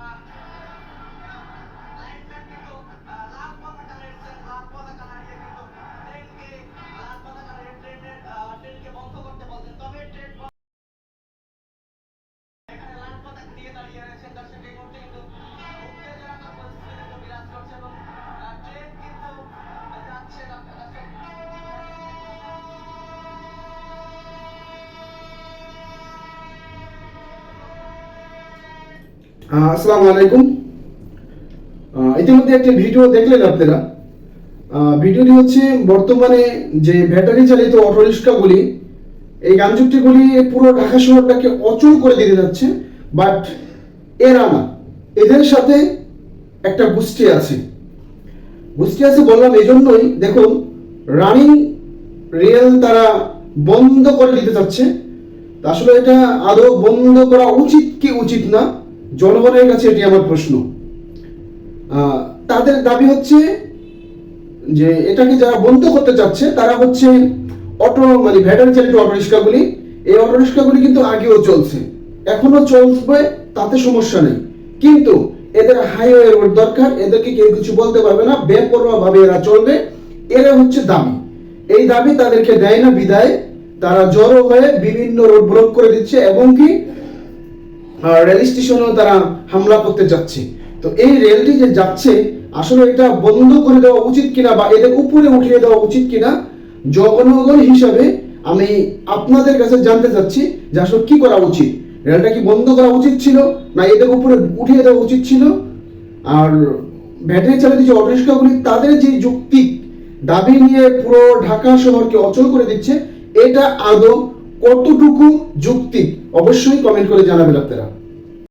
啊。আসসালামু আলাইকুম। ইতিমধ্যে একটি ভিডিও দেখলেন আপনারা। ভিডিওটি হচ্ছে বর্তমানে যে ব্যাটারি চালিত অটোরিক্সাগুলি এই যানজটগুলি পুরো ঢাকা শহরটাকে অচল করে দিতে যাচ্ছে বাট এরা না এদের সাথে একটা গোষ্ঠী আছে। গোষ্ঠী আছে বললাম এই জন্যই দেখুন রানিং রেল তারা বন্ধ করে দিতে চাচ্ছে আসলে এটা আদৌ বন্ধ করা উচিত কি উচিত না জনগণের কাছে এটি আমার প্রশ্ন। তাদের দাবি হচ্ছে যে এটাকে যারা বন্ধ করতে চাচ্ছে, তারা হচ্ছে অটো মানে ব্যাটারি চালিত অটো রিক্সাগুলি এই অটো রিক্সাগুলি কিন্তু আগেও চলছে। এখনও চলবে, তাতে সমস্যা নেই। কিন্তু এদের হাইওয়ে রোড দরকার, এদেরকে কেউ কিছু বলতে পারবে না বেপরোয়া ভাবে এরা চলবে। এরা হচ্ছে দাবি এই দাবি তাদেরকে দেয় না বিদায়। তারা জড়ো হয়ে বিভিন্ন রোড ব্লক করে দিচ্ছে, এবং কি রেল স্টেশনেও তারা হামলা করতে যাচ্ছে। তো এই রেলটি যে যাচ্ছে, আসলে এটা বন্ধ করে দেওয়া উচিত কিনা বা এদের উপরে উঠিয়ে দেওয়া উচিত কিনা, জনগণ হিসাবে আমি আপনাদের কাছে জানতে চাচ্ছি যে আসলে কি করা উচিত। রেলটা কি বন্ধ করা উচিত ছিল না এদের উপরে উঠিয়ে দেওয়া উচিত ছিল? আর ব্যাটারি চালিত যে অটোরিক্সাগুলি তাদের যে যুক্তি দাবি নিয়ে পুরো ঢাকা শহরকে অচল করে দিচ্ছে, এটা আদৌ কতটুকু যুক্তি? অবশ্যই কমেন্ট করে জানাবেন আপনারা।